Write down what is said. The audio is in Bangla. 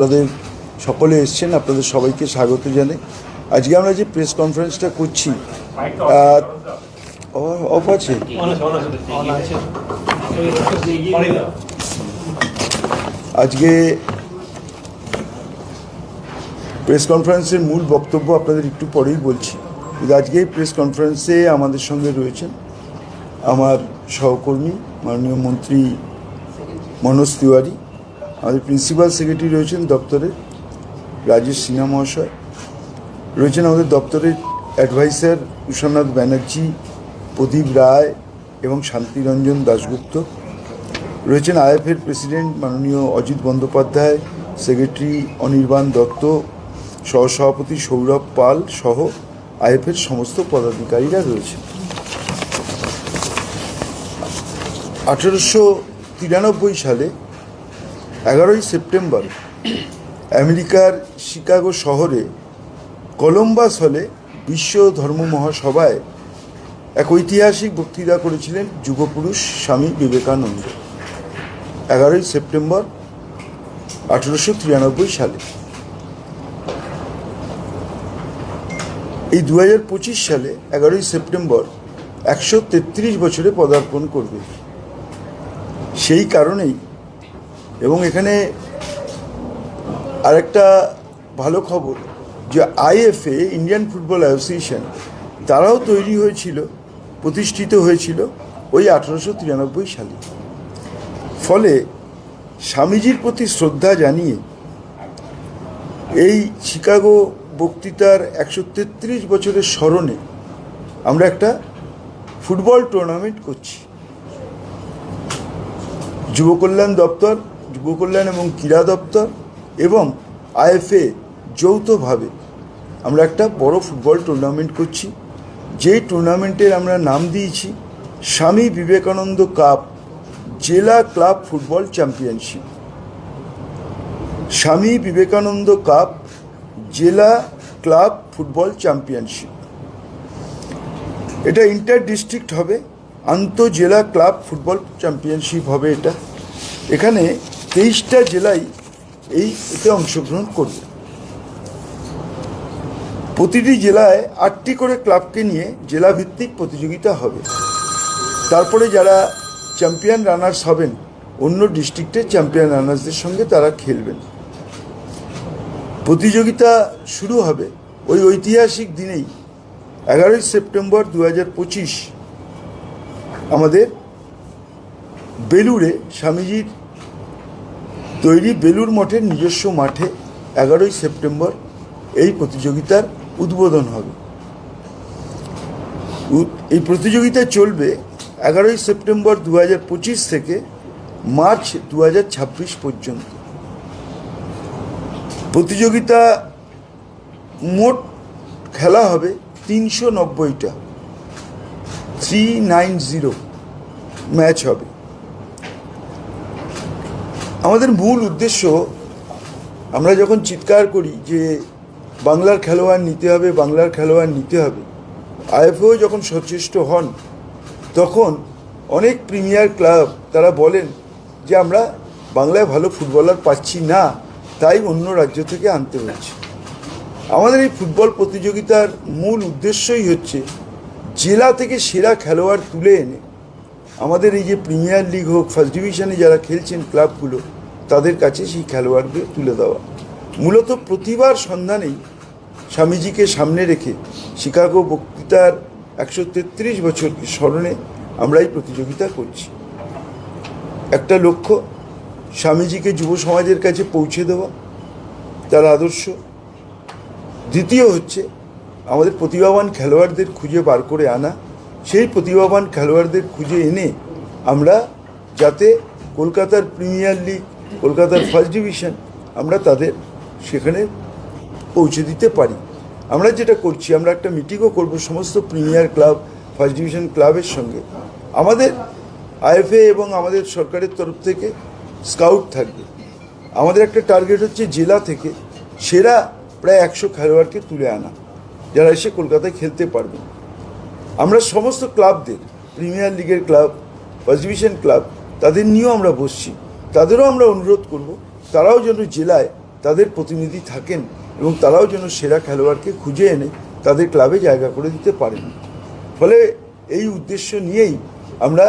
আপনাদের সকলে এসছেন, আপনাদের সবাইকে স্বাগত জানাই। আজকে আমরা যে প্রেস কনফারেন্সটা করছি অফ আছে? আজকে প্রেস কনফারেন্সের মূল বক্তব্য আপনাদের একটু পরেই বলছি। কিন্তু আজকে প্রেস কনফারেন্সে আমাদের সঙ্গে রয়েছেন আমার সহকর্মী, মাননীয় মন্ত্রী মনোজ তিওয়ারি। আমাদের প্রিন্সিপাল সেক্রেটারি রয়েছেন দপ্তরে রাজেশ সিনহা মহাশয়, রয়েছেন আমাদের দপ্তরের অ্যাডভাইসার উষানাথ ব্যানার্জি, প্রদীপ রায় এবং শান্তিরঞ্জন দাশগুপ্ত, রয়েছেন আইএফের প্রেসিডেন্ট মাননীয় অজিত বন্দ্যোপাধ্যায় সেক্রেটারি অনির্বাণ দত্ত, সহসভাপতি সৌরভ পাল সহ আইএফের সমস্ত পদাধিকারীরা রয়েছেন। আঠেরোশো তিরানব্বই সালে এগারোই সেপ্টেম্বর আমেরিকার শিকাগো শহরে কলম্বাস হলে বিশ্ব ধর্ম মহাসভায় এক ঐতিহাসিক বক্তৃতা করেছিলেন যুগপুরুষ স্বামী বিবেকানন্দ। এগারোই সেপ্টেম্বর আঠেরোশো তিরানব্বই সালে। এই দু পঁচিশ সালে এগারোই সেপ্টেম্বর একশো তেত্রিশ বছরে পদার্পণ করবে। সেই কারণেই এবং এখানে আরেকটা ভালো খবর, যে আইএফএ, ইন্ডিয়ান ফুটবল অ্যাসোসিয়েশন, তারাও তৈরি হয়েছিল, প্রতিষ্ঠিত হয়েছিল ওই আঠেরোশো তিরানব্বই সালে। ফলে স্বামীজির প্রতি শ্রদ্ধা জানিয়ে এই শিকাগো বক্তৃতার একশো তেত্রিশ বছরের স্মরণে আমরা একটা ফুটবল টুর্নামেন্ট করছি। যুব কল্যাণ দপ্তর যুব কল্যাণ এবং ক্রীড়া দপ্তর এবং আইএফএ যৌথভাবে আমরা একটা বড় ফুটবল টুর্নামেন্ট করছি। যেই টুর্নামেন্টের আমরা নাম দিয়েছি স্বামী বিবেকানন্দ কাপ জেলা club football championship Swami Vivekananda cup জেলা ক্লাব ফুটবল চ্যাম্পিয়নশিপ এটা ইন্টার ডিস্ট্রিক্ট হবে আন্তঃজেলা ক্লাব ফুটবল চ্যাম্পিয়নশিপ হবে এটা। এখানে তেইশটা জেলাই এই এতে অংশগ্রহণ করবে। প্রতিটি জেলায় আটটি করে ক্লাবকে নিয়ে জেলাভিত্তিক প্রতিযোগিতা হবে। তারপরে যারা চ্যাম্পিয়ন রানার্স হবেন, অন্য ডিস্ট্রিক্টের চ্যাম্পিয়ন রানার্সদের সঙ্গে তারা খেলবেন। প্রতিযোগিতা শুরু হবে ওই ঐতিহাসিক দিনেই, এগারোই সেপ্টেম্বর দু হাজার পঁচিশ। আমাদের বেলুড়ে স্বামীজির তৈরি বেলুর মঠের নিজস্ব মাঠে এগারোই সেপ্টেম্বর এই প্রতিযোগিতার উদ্বোধন হবে। এই প্রতিযোগিতা চলবে এগারোই সেপ্টেম্বর দু হাজার পঁচিশ থেকে মার্চ দু হাজার ছাব্বিশ পর্যন্ত। প্রতিযোগিতা মোট খেলা হবে তিনশো নব্বইটা। থ্রি নাইন জিরো ম্যাচ হবে। আমাদের মূল উদ্দেশ্য, আমরা যখন চিৎকার করি যে বাংলার খেলোয়াড় নিতে হবে, বাংলার খেলোয়াড় নিতে হবে, আইএফও যখন সচেষ্ট হন, তখন অনেক প্রিমিয়ার ক্লাব তারা বলেন যে আমরা বাংলায় ভালো ফুটবলার পাচ্ছি না, তাই অন্য রাজ্য থেকে আনতে হচ্ছে। আমাদের এই ফুটবল প্রতিযোগিতার মূল উদ্দেশ্যই হচ্ছে জেলা থেকে সেরা খেলোয়াড় তুলে এনে আমাদের এই যে প্রিমিয়ার লিগ হোক ফার্স্ট ডিভিশনে যারা খেলছেন ক্লাবগুলো তাদের কাছে সেই খেলোয়াড়কে তুলে দেওয়া। মূলত প্রতিবার সন্ধানেই স্বামীজিকে সামনে রেখে শিকাগো বক্তৃতার একশো তেত্রিশ বছর স্মরণে আমরা এই প্রতিযোগিতা করছি। একটা লক্ষ্য, স্বামীজিকে যুব সমাজের কাছে পৌঁছে দেওয়া, তার আদর্শ। দ্বিতীয় হচ্ছে, আমাদের প্রতিভাবান খেলোয়াড়দের খুঁজে বার করে আনা। সেই প্রতিভাবান খেলোয়াড়দের খুঁজে এনে আমরা যাতে কলকাতার প্রিমিয়ার লিগ, কলকাতার ফার্স্ট ডিভিশন আমরা তাদের সেখানে পৌঁছে দিতে পারি। আমরা যেটা করছি, আমরা একটা মিটিংও করব সমস্ত প্রিমিয়ার ক্লাব, ফার্স্ট ডিভিশন ক্লাবের সঙ্গে। আমাদের আইএফএ এবং আমাদের সরকারের তরফ থেকে স্কাউট থাকবে। আমাদের একটা টার্গেট হচ্ছে জেলা থেকে সেরা প্রায় একশো খেলোয়াড়কে তুলে আনা, যারা এসে কলকাতায় খেলতে পারবে। আমরা সমস্ত ক্লাবদের প্রিমিয়ার লিগের ক্লাব ফার্স্ট ডিভিশন ক্লাব তাদের নিয়েও আমরা বসছি। তাদেরও আমরা অনুরোধ করব, তারাও যেন জেলায় তাদের প্রতিনিধি থাকেন এবং তারাও যেন সেরা খেলোয়াড়কে খুঁজে এনে তাদের ক্লাবে জায়গা করে দিতে পারেন। ফলে এই উদ্দেশ্য নিয়েই আমরা